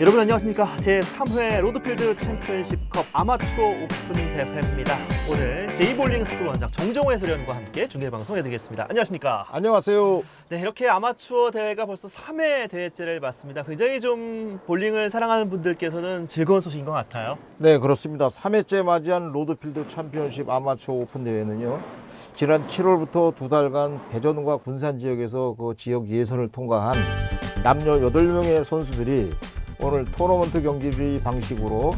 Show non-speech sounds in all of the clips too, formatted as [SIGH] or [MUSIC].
여러분 안녕하십니까 제3회 로드필드 챔피언십컵 아마추어 오픈 대회입니다 오늘 제이볼링 스쿨 원장 정정호 해설위원과 함께 중계방송 해드리겠습니다 안녕하십니까 안녕하세요. 네 이렇게 아마추어 대회가 벌써 3회 대회째를 맞습니다 굉장히 좀 볼링을 사랑하는 분들께서는 즐거운 소식인 것 같아요 네, 그렇습니다. 3회째 맞이한 로드필드 챔피언십 아마추어 오픈 대회는요. 지난 7월부터 두 달간 대전과 군산 지역에서 그 지역 예선을 통과한 남녀 8명의 선수들이 오늘 토너먼트 경기 방식으로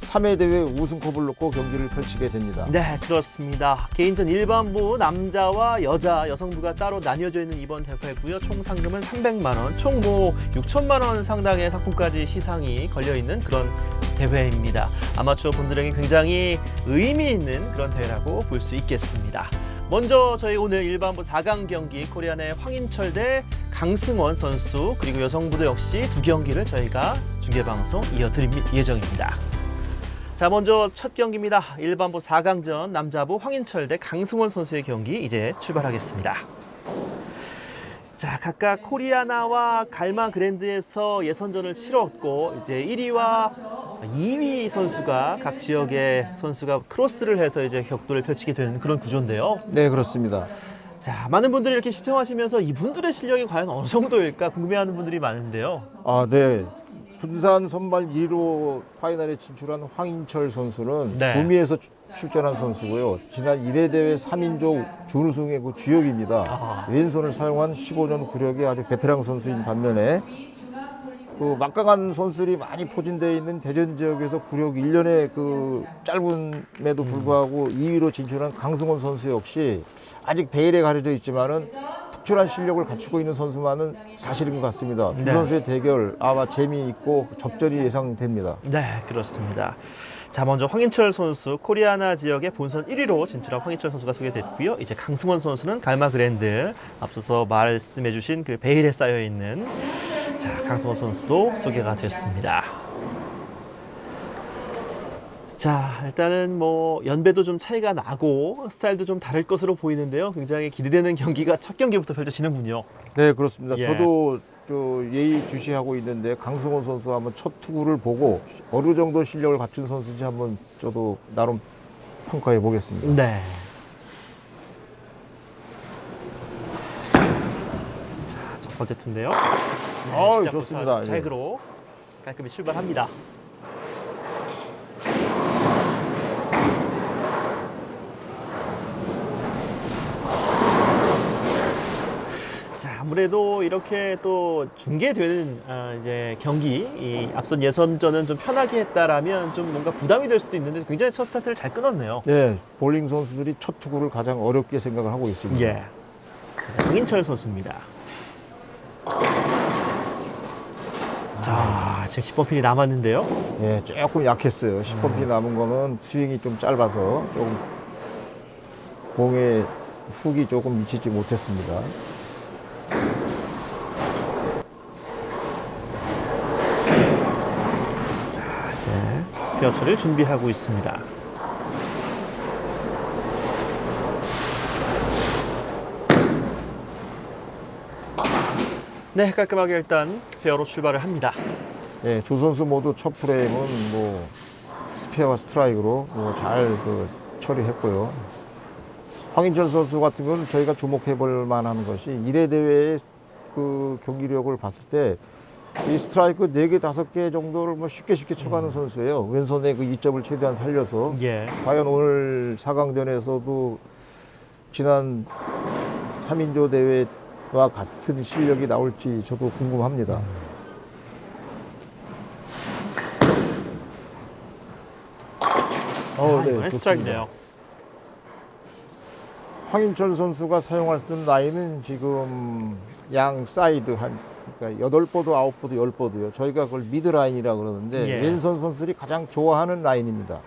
3회 대회 우승컵을 놓고 경기를 펼치게 됩니다. 네 그렇습니다. 개인전 일반부 남자와 여자 여성부가 따로 나뉘어져 있는 이번 대회고요. 총 상금은 300만 원 총 뭐 6천만 원 상당의 상품까지 시상이 걸려 있는 그런 대회입니다. 아마추어 분들에게 굉장히 의미 있는 그런 대회라고 볼 수 있겠습니다 먼저 저희 오늘 일반부 4강 경기 코리안의 황인철 대 강승원 선수 그리고 여성부도 역시 두 경기를 저희가 중계 방송 이어드릴 예정입니다. 자 먼저 첫 경기입니다. 일반부 4강전 남자부 황인철 대 강승원 선수의 경기 이제 출발하겠습니다. 자 각각 코리아나와 갈마 그랜드에서 예선전을 치렀고 이제 1위와 2위 선수가 각 지역의 선수가 크로스를 해서 이제 격돌을 펼치게 되는 그런 구조인데요. 네, 그렇습니다. 자 많은 분들이 이렇게 시청하시면서 이분들의 실력이 과연 어느 정도일까 궁금해하는 분들이 많은데요. 아, 네. 군산 선발 1위로 파이널에 진출한 황인철 선수는 네. 구미에서 추- 출전한 선수고요. 지난 1회 대회 3인조 준우승의 그 주역입니다. 아. 왼손을 사용한 15년 구력의 아주 베테랑 선수인 반면에 그 막강한 선수들이 많이 포진되어 있는 대전 지역에서 구력 1년의 그 짧음에도 불구하고 2위로 진출한 강승원 선수 역시 아직 베일에 가려져 있지만은 특출한 실력을 갖추고 있는 선수만은 사실인 것 같습니다. 두 네. 선수의 대결 아마 재미있고 접전이 예상됩니다. 네, 그렇습니다. 자, 먼저 황인철 선수 코리아나 지역의 본선 1위로 진출한 황인철 선수가 소개됐고요. 이제 강승원 선수는 갈마 그랜드 앞서서 말씀해주신 그 베일에 쌓여 있는 자 강승원 선수도 소개가 됐습니다. 자, 일단은 뭐 연배도 좀 차이가 나고 스타일도 좀 다를 것으로 보이는데요. 굉장히 기대되는 경기가 첫 경기부터 펼쳐지는군요. 네, 그렇습니다. 예. 저도 저 예의 주시하고 있는데 강승원 선수 한번 첫 투구를 보고 어느 정도 실력을 갖춘 선수인지 한번 저도 나름 평가해 보겠습니다. 네. 자, 첫 번째 투인데요. 네, 어우, 시작부터 좋습니다. 아주 스트라이크로 깔끔히 출발합니다. 자, 아무래도 이렇게 또 중계되는 아, 이제 경기, 이 앞선 예선전은 좀 편하게 했다라면 좀 뭔가 부담이 될 수도 있는데 굉장히 첫 스타트를 잘 끊었네요. 네, 볼링 선수들이 첫 투구를 가장 어렵게 생각을 하고 있습니다. 예. 황인철 선수입니다. 자, 지금 10번 핀이 남았는데요. 예, 조금 약했어요. 10번 피 남은 거는 스윙이 좀 짧아서 조금 공의 훅이 조금 미치지 못했습니다. 처리를 준비하고 있습니다. 네, 깔끔하게 일단 스페어로 출발을 합니다. 예, 두 선수 모두 첫 프레임은 뭐 스페어와 스트라이크로 뭐잘그 처리했고요. 황인철 선수 같은 건 저희가 주목해 볼 만한 것이 1회 대회의 그 경기력을 봤을 때 이 스트라이크 4개, 5개 정도를 뭐 쉽게 쉽게 쳐가는 선수예요. 왼손에 그 이점을 최대한 살려서 예. 과연 오늘 4강전에서도 지난 3인조 대회와 같은 실력이 나올지 저도 궁금합니다. 어, 아, 이번엔 스트라이크네요. 황인철 선수가 사용할 수 있는 라인은 지금 양 사이드 한 그러니까 여덟 보드, 아홉 보드, 열 보드요. 저희가 그걸 미드 라인이라 그러는데 예. 왼손 선수들이 가장 좋아하는 라인입니다.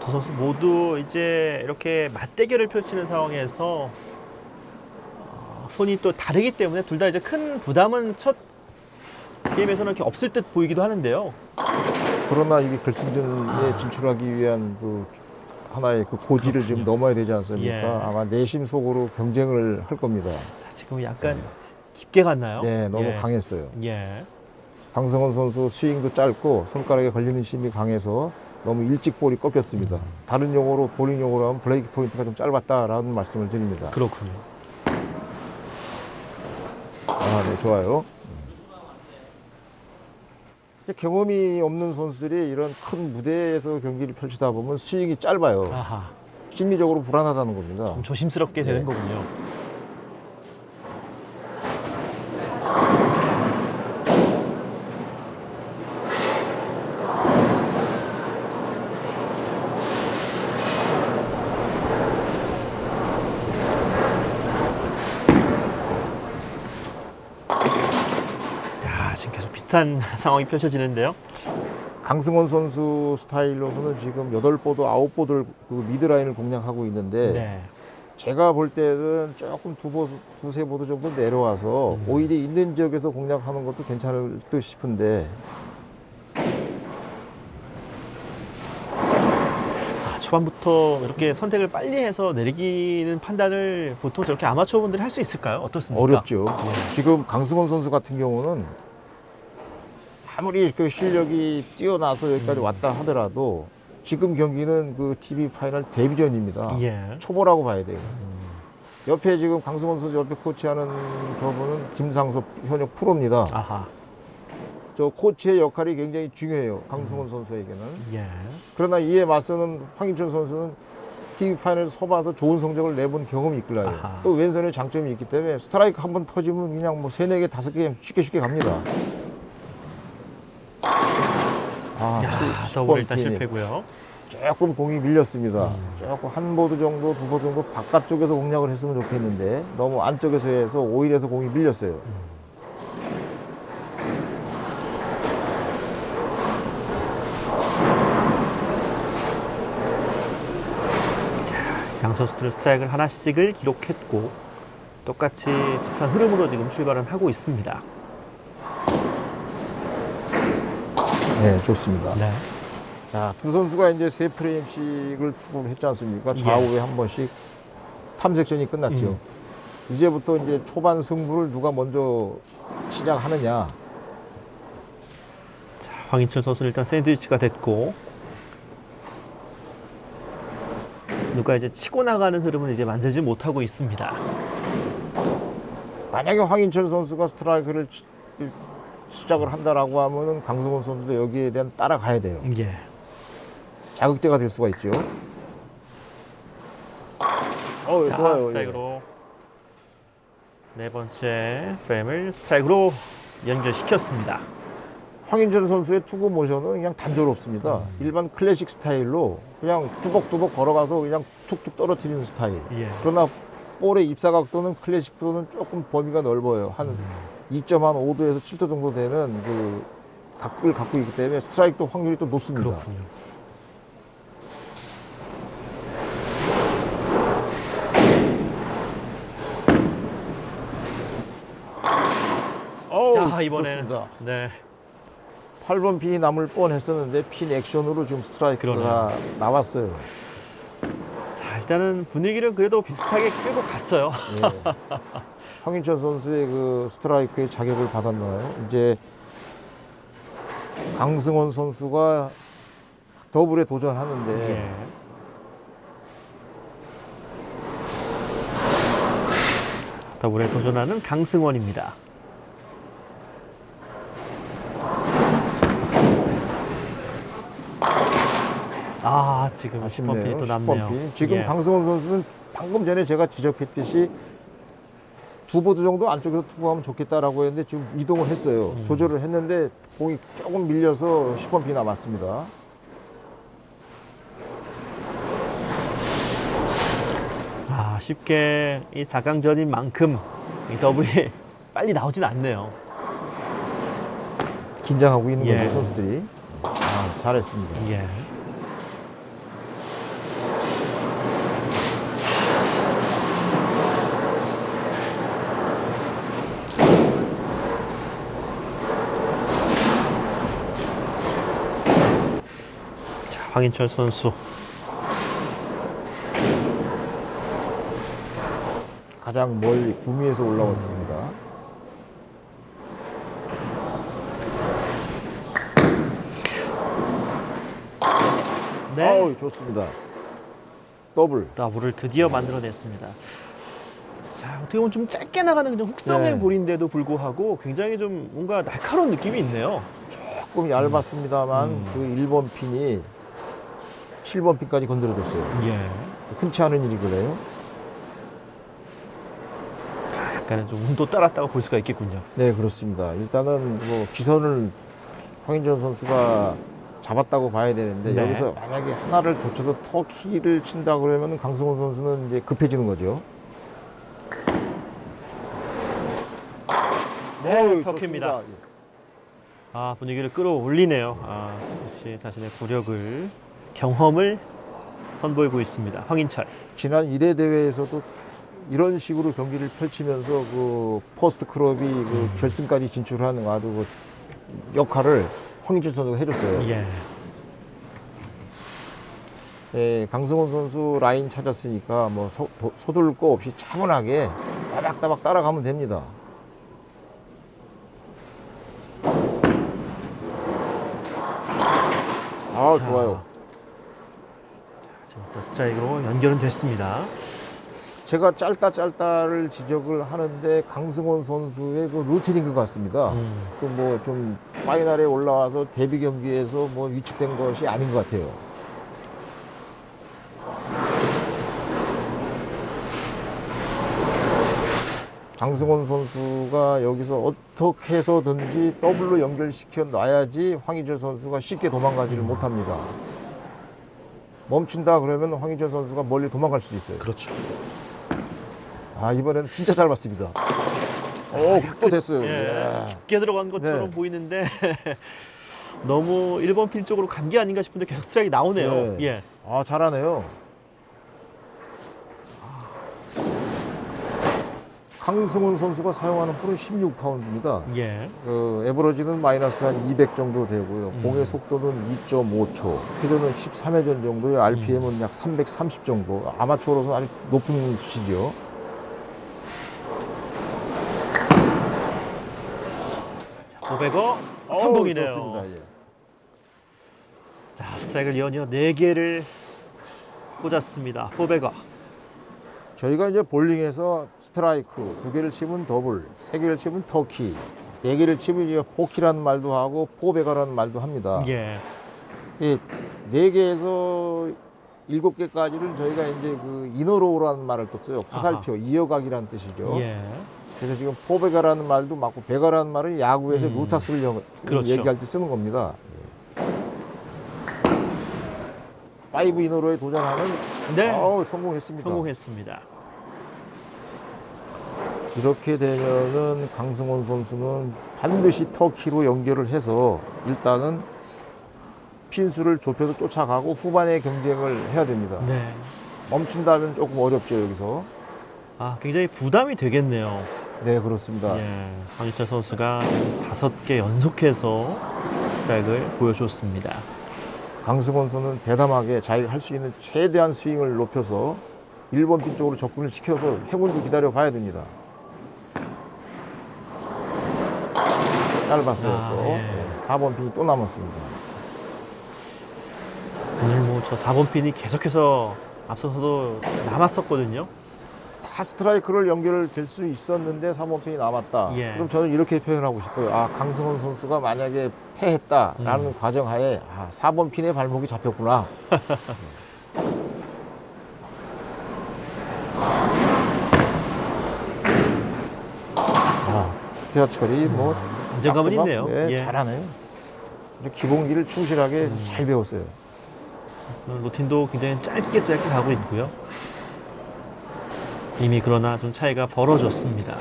두 선수 모두 이제 이렇게 맞대결을 펼치는 상황에서 어, 손이 또 다르기 때문에 둘 다 이제 큰 부담은 첫 게임에서는 이렇게 없을 듯 보이기도 하는데요. 그러나 이게 결승전에 진출하기 위한 그 하나의 그 고지를 지금 그렇군요. 넘어야 되지 않습니까? 예. 아마 내심 속으로 경쟁을 할 겁니다. 자, 지금 약간 깊게 갔나요? 네, 너무 예. 강했어요. 예. 강승원 선수 스윙도 짧고 손가락에 걸리는 힘이 강해서 너무 일찍 볼이 꺾였습니다. 다른 용어로 볼링 용어로 하면 브레이크 포인트가 좀 짧았다라는 말씀을 드립니다. 그렇군요. 아, 네, 좋아요. 경험이 없는 선수들이 이런 큰 무대에서 경기를 펼치다 보면 스윙이 짧아요. 아하. 심리적으로 불안하다는 겁니다. 좀 조심스럽게 되는 네. 거군요. 자, 지금 계속 비슷한 [LAUGHS] 상황이 펼쳐지는데요. 강승원 선수 스타일로서는 지금 여덟 보드, 아홉 보드 그 미드라인을 공략하고 있는데 네. 제가 볼 때는 조금 두 보드, 두세 보드 정도 내려와서 음. 오히려 있는 지역에서 공략하는 것도 괜찮을 듯 싶은데 아, 초반부터 이렇게 선택을 빨리 해서 내리기는 판단을 보통 저렇게 아마추어 분들이 할 수 있을까요? 어떻습니까? 어렵죠. 지금 강승원 선수 같은 경우는 아무리 그 실력이 뛰어나서 여기까지 왔다 하더라도 지금 경기는 그 TV 파이널 데뷔전입니다. 예. 초보라고 봐야 돼요. 옆에 지금 강승원 선수 옆에 코치하는 저분은 김상섭 현역 프로입니다. 아하. 저 코치의 역할이 굉장히 중요해요. 강승원 선수에게는. 예. 그러나 이에 맞서는 황인철 선수는 TV 파이널에서 서봐서 좋은 성적을 내본 경험이 있거라요. 아하. 또 왼손에 장점이 있기 때문에 스트라이크 한 번 터지면 그냥 뭐 세네 개, 다섯 개 쉽게 쉽게 갑니다. 아, 야, 칠- 더블 10번 일단 핀이 실패고요. 조금 공이 밀렸습니다. 음. 조금 한 보드 정도, 두 보드 정도 바깥쪽에서 공략을 했으면 좋겠는데 너무 안쪽에서 해서 오일에서 공이 밀렸어요. 양 선수들은 스트라이크를 하나씩을 기록했고 똑같이 비슷한 흐름으로 지금 출발은 하고 있습니다. 네, 좋습니다. 네. 자, 두 선수가 이제 세 프레임씩을 투구를 했지 않습니까? 좌우에 한 번씩 탐색전이 끝났죠. 음. 이제부터 이제 초반 승부를 누가 먼저 시작하느냐. 자, 황인철 선수는 일단 샌드위치가 됐고 누가 이제 치고 나가는 흐름은 이제 만들지 못하고 있습니다. 만약에 황인철 선수가 스트라이크를 치- 시작을 한다라고 하면은 강승원 선수도 여기에 대한 따라가야 돼요. 예. 자극제가 될 수가 있죠. 어, 자, 좋아요. 예. 스트라이크로 네 번째 프레임을 스트라이크로 연결시켰습니다. 황인철 선수의 투구 모션은 그냥 단조롭습니다. 음. 일반 클래식 스타일로 그냥 뚜벅뚜벅 걸어가서 그냥 툭툭 떨어뜨리는 스타일. 예. 그러나 볼의 입사 각도는 클래식보다는 조금 범위가 넓어요. 한 음. 2.5도에서 7도 정도 되는 그 각을 갖고 있기 때문에 스트라이크도 확률이 또 높습니다. 그렇군요. 어우, 자, 이번에는 좋습니다. 네. 8번 핀이 남을 뻔했었는데 핀 액션으로 지금 스트라이크가 그러네요. 나왔어요. 자, 일단은 분위기를 그래도 비슷하게 끌고 갔어요. 예. [LAUGHS] 황인철 선수의 그 스트라이크의 자격을 받았나요? 이제 강승원 선수가 더블에 도전하는데 예. 더블에 도전하는 강승원입니다. 아, 지금 10번 아쉽네요. 핀이 또 10번 남네요. 핀. 지금 예. 강승원 선수는 방금 전에 제가 지적했듯이 두 보드 정도 안쪽에서 투구하면 좋겠다라고 했는데 지금 이동을 했어요. 음. 조절을 했는데 공이 조금 밀려서 10번 핀 남았습니다. 아, 쉽게 이 4강전인 만큼 이 더블이 [LAUGHS] 빨리 나오진 않네요. 긴장하고 있는 예. 거죠 선수들이. 아, 잘했습니다. 예. 박인철 선수 가장 멀리 구미에서 올라왔습니다. 네. 어우, 좋습니다. 더블. 더블을 드디어 만들어냈습니다. 자, 어떻게 보면 좀 짧게 나가는 그냥 훅성의 네. 볼인데도 불구하고 굉장히 좀 뭔가 날카로운 느낌이 있네요. 조금 얇았습니다만 음. 그 1번 핀이 7번 핀까지 건드려줬어요. 예. 흔치 않은 일이 그래요. 약간은 좀 운도 따랐다고 볼 수가 있겠군요. 네, 그렇습니다. 일단은 뭐 기선을 황인전 선수가 잡았다고 봐야 되는데 네. 여기서 만약에 하나를 더 쳐서 터키를 친다 그러면 강승호 선수는 이제 급해지는 거죠. 네, 어우, 터키입니다. 좋습니다. 아, 분위기를 끌어올리네요. 아, 역시 자신의 구력을, 경험을 선보이고 있습니다. 황인철. 지난 1회 대회에서도 이런 식으로 경기를 펼치면서 그 포스트 클럽이 그 결승까지 진출하는 아주 그 역할을 황인철 선수가 해줬어요. 예. 예, 강승원 선수 라인 찾았으니까 뭐 서, 도- 서둘 거 없이 차분하게 따박따박 따라가면 됩니다. 아 자. 좋아요. 또 스트라이크로 연결은 됐습니다. 제가 짧다 짧다를 지적을 하는데 강승원 선수의 그 루틴인 것 같습니다. 음. 그뭐 좀 파이널에 올라와서 데뷔 경기에서 뭐 위축된 것이 아닌 것 같아요. 강승원 선수가 여기서 어떻게 해서든지 더블로 연결시켜 놔야지 황희철 선수가 쉽게 도망가지를 못합니다. 멈춘다 그러면 황희철 선수가 멀리 도망갈 수도 있어요. 그렇죠. 아 이번에는 진짜 잘 봤습니다. 오, 또 됐어요. 예. 예. 깊게 들어간 것처럼 네. 보이는데 [LAUGHS] 너무 1번 필 쪽으로 간 게 아닌가 싶은데 계속 스트라이크 나오네요. 네. 예. 아 잘하네요. 강승훈 선수가 사용하는 볼은 16파운드입니다. 예. 그 에버러지는 마이너스 한 200 정도 되고요. 음. 공의 속도는 2.5초, 회전은 13회전 정도요. RPM은 음. 약330 정도. 아마추어로서 아주 높은 수치죠. 오베거 어우, 성공이네요. 좋습니다. 예. 자, 스트라이크를 연이어 4개를 꽂았습니다. 포베거. 저희가 이제 볼링에서 스트라이크 두 개를 치면 더블, 세 개를 치면 터키, 네 개를 치면 이제 포키라는 말도 하고 포베가라는 말도 합니다. 예. 예, 네 개에서 일곱 개까지를 저희가 이제 그 이너로우라는 말을 또 써요. 화살표, 이어가기라는 뜻이죠. 예. 그래서 지금 포베가라는 말도 맞고 베가라는 말은 야구에서 음. 루타수를 영- 그렇죠. 얘기할 때 쓰는 겁니다. 예. 파이브 이너로에 도전하는 네. 어우, 성공했습니다. 성공했습니다. 이렇게 되면은 강승원 선수는 반드시 터키로 연결을 해서 일단은 핀수를 좁혀서 쫓아가고 후반에 경쟁을 해야 됩니다. 네. 멈춘다면 조금 어렵죠 여기서. 아, 굉장히 부담이 되겠네요. 네 그렇습니다. 예. 황희철 선수가 다섯 개 연속해서 스트라이크를 보여줬습니다. 강승원 선수는 대담하게 자기가 할 수 있는 최대한 스윙을 높여서 1번 핀 쪽으로 접근을 시켜서 행운도 기다려 봐야 됩니다. 짧았어요 아, 또. 예. 네, 4번 핀이 또 남았습니다. 오늘 뭐 저 4번 핀이 계속해서 앞서서도 남았었거든요. 다 스트라이크를 연결될 수 있었는데 3번 핀이 남았다. 예. 그럼 저는 이렇게 표현하고 싶어요. 아, 강승원 선수가 만약에 패했다라는 음. 과정하에 아, 4번 핀에 발목이 잡혔구나. 아, 스페어 처리 뭐 안정감은 따끔하고, 있네요. 네, 예. 잘하네요. 기본기를 충실하게 음. 잘 배웠어요. 루틴도 굉장히 짧게 짧게 가고 있고요. 이미 그러나 좀 차이가 벌어졌습니다.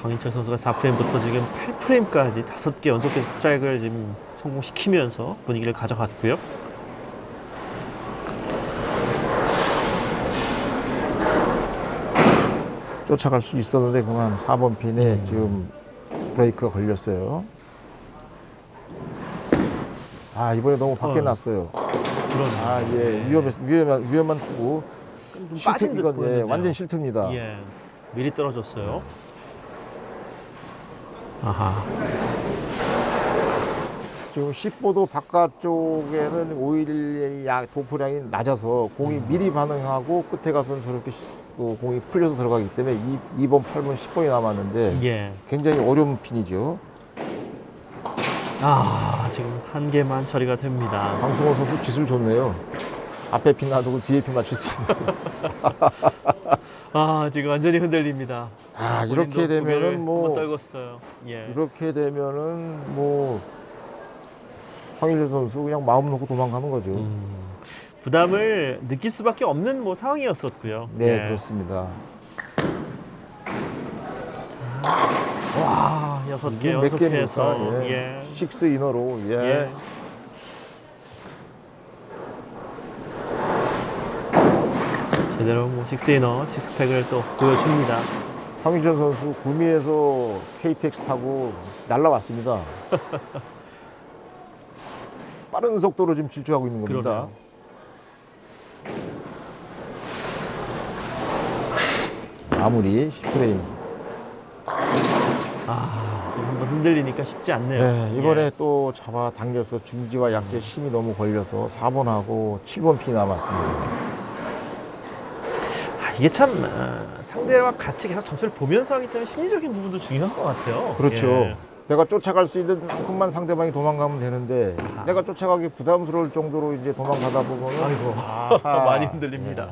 황인철 선수가 4프레임부터 지금 8프레임까지 다섯 개 연속해서 스트라이크를 지금 성공시키면서 분위기를 가져갔고요. 쫓아갈 수 있었는데 그만 4번 핀에 음. 지금 브레이크가 걸렸어요. 아 이번에 너무 밖에 어. 났어요. 그러네요. 아예 위험했 위험한 위험한 투구. 좀 빠진 실투 듯 이건 예, 보였는데요. 완전 실투입니다. 예, 미리 떨어졌어요. 아하. 지금 10보도 바깥쪽에는 오일의 양 도포량이 낮아서 공이 미리 반응하고 끝에 가서는 저렇게 시- 그 공이 풀려서 들어가기 때문에 2, 번 8번, 10번이 남았는데 예. 굉장히 어려운 핀이죠. 아, 지금 한 개만 처리가 됩니다. 강승호 선수 기술 좋네요. 앞에 핀 놔두고 뒤에 핀 맞출 수 있는. [LAUGHS] 아, 지금 완전히 흔들립니다. 아 본인도 이렇게 고개를 되면은 한번 뭐 떨궜어요. 예. 이렇게 되면은 뭐 황일재 선수 그냥 마음 놓고 도망가는 거죠. 음, 부담을 느낄 수밖에 없는 뭐 상황이었었고요. 네 예. 그렇습니다. 와, 여섯 개 이게 몇 연속해서 개입니까? 예. 예. 식스 이너로 예. 예. 제대로 뭐 식스이너, 식스팩을 또 보여줍니다. 황인철 선수 구미에서 KTX 타고 날라왔습니다. [LAUGHS] 빠른 속도로 지금 질주하고 있는 겁니다. 그러네요. 마무리 10프레임. 아, 지금 한번 흔들리니까 쉽지 않네요. 네, 이번에 예. 또 잡아 당겨서 중지와 약제 힘이 너무 걸려서 4번하고 7번 핀이 남았습니다. 아, 이게 참 어, 상대와 같이 계속 점수를 보면서 하기 때문에 심리적인 부분도 중요한 것 같아요. 그렇죠. 예. 내가 쫓아갈 수 있는 만큼만 상대방이 도망가면 되는데 아하. 내가 쫓아가기 부담스러울 정도로 이제 도망가다 보면 아이고. [LAUGHS] 많이 흔들립니다.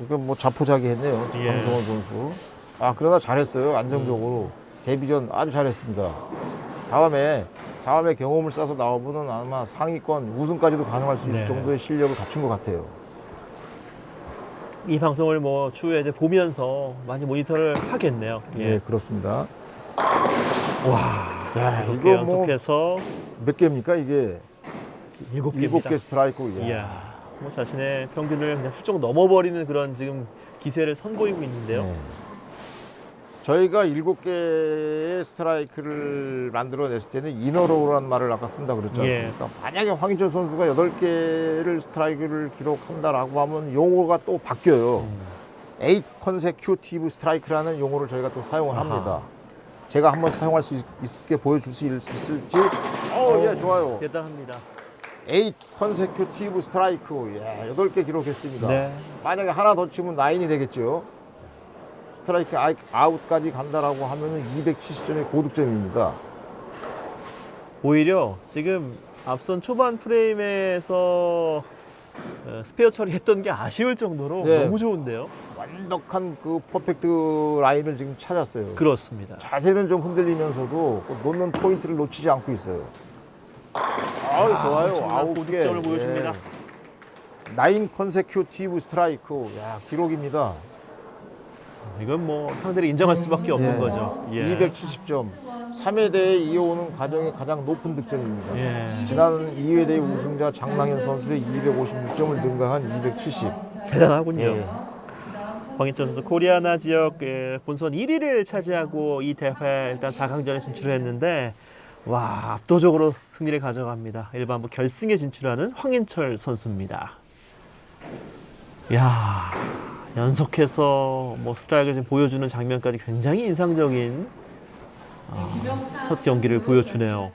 예. 이건 뭐 자포자기 했네요. 예. 강성원 선수. 아 그러나 잘했어요. 안정적으로 데뷔전 아주 잘했습니다. 다음에 다음에 경험을 쌓아서 나오면은 아마 상위권 우승까지도 가능할 수 있을 네. 정도의 실력을 갖춘 것 같아요. 이 방송을 뭐 추후에 이제 보면서 많이 모니터를 하겠네요. 예, 그렇습니다. 와, 야, 이렇게 이거 뭐 연속해서 몇 개입니까 이게? 일곱 일곱 개입니다. 개 스트라이크. 이야. 이야, 뭐 자신의 평균을 그냥 훌쩍 넘어버리는 그런 지금 기세를 선보이고 있는데요. 네. 저희가 일곱 개의 스트라이크를 만들어냈을 때는 이너로우라는 말을 아까 쓴다 그랬죠. 예. 그러니까 만약에 황인철 선수가 여덟 개를 스트라이크를 기록한다라고 하면 용어가 또 바뀌어요. 음. 에잇 컨세큐티브 스트라이크라는 용어를 저희가 또 사용을 아하. 합니다. 제가 한번 사용할 수 있, 있게 보여줄 수 있- 있을지. 어, 예, 좋아요. 대단합니다. 에잇 컨세큐티브 스트라이크. 예, 여덟 개 기록했습니다. 네. 만약에 하나 더 치면 나인이 되겠죠. 스트라이크 아웃까지 간다라고 하면은 270점의 고득점입니다. 오히려 지금 앞선 초반 프레임에서 어, 스페어 처리했던 게 아쉬울 정도로 네. 너무 좋은데요. 완벽한 그 퍼펙트 라인을 지금 찾았어요. 그렇습니다. 자세는 좀 흔들리면서도 그 놓는 포인트를 놓치지 않고 있어요. 아유, 아, 좋아요. 아홉 개. 고득점을 보여줍니다. 예. 나인 컨세큐티브 스트라이크. 야, 기록입니다. 이건 뭐 상대를 인정할 수밖에 없는 예. 거죠. 예. 270점. 3회 대회 이어오는 과정의 가장 높은 득점입니다. 예. 지난 2회 대회 우승자 장랑현 선수의 256점을 능가한 270. 대단하군요. 예. 황인철 선수 코리아나 지역 예, 본선 1위를 차지하고 이 대회 일단 4강전에 진출했는데 와 압도적으로 승리를 가져갑니다. 일반부 결승에 진출하는 황인철 선수입니다. 야 연속해서 뭐 스트라이크를 지금 보여주는 장면까지 굉장히 인상적인 아, 첫 경기를 보여주네요.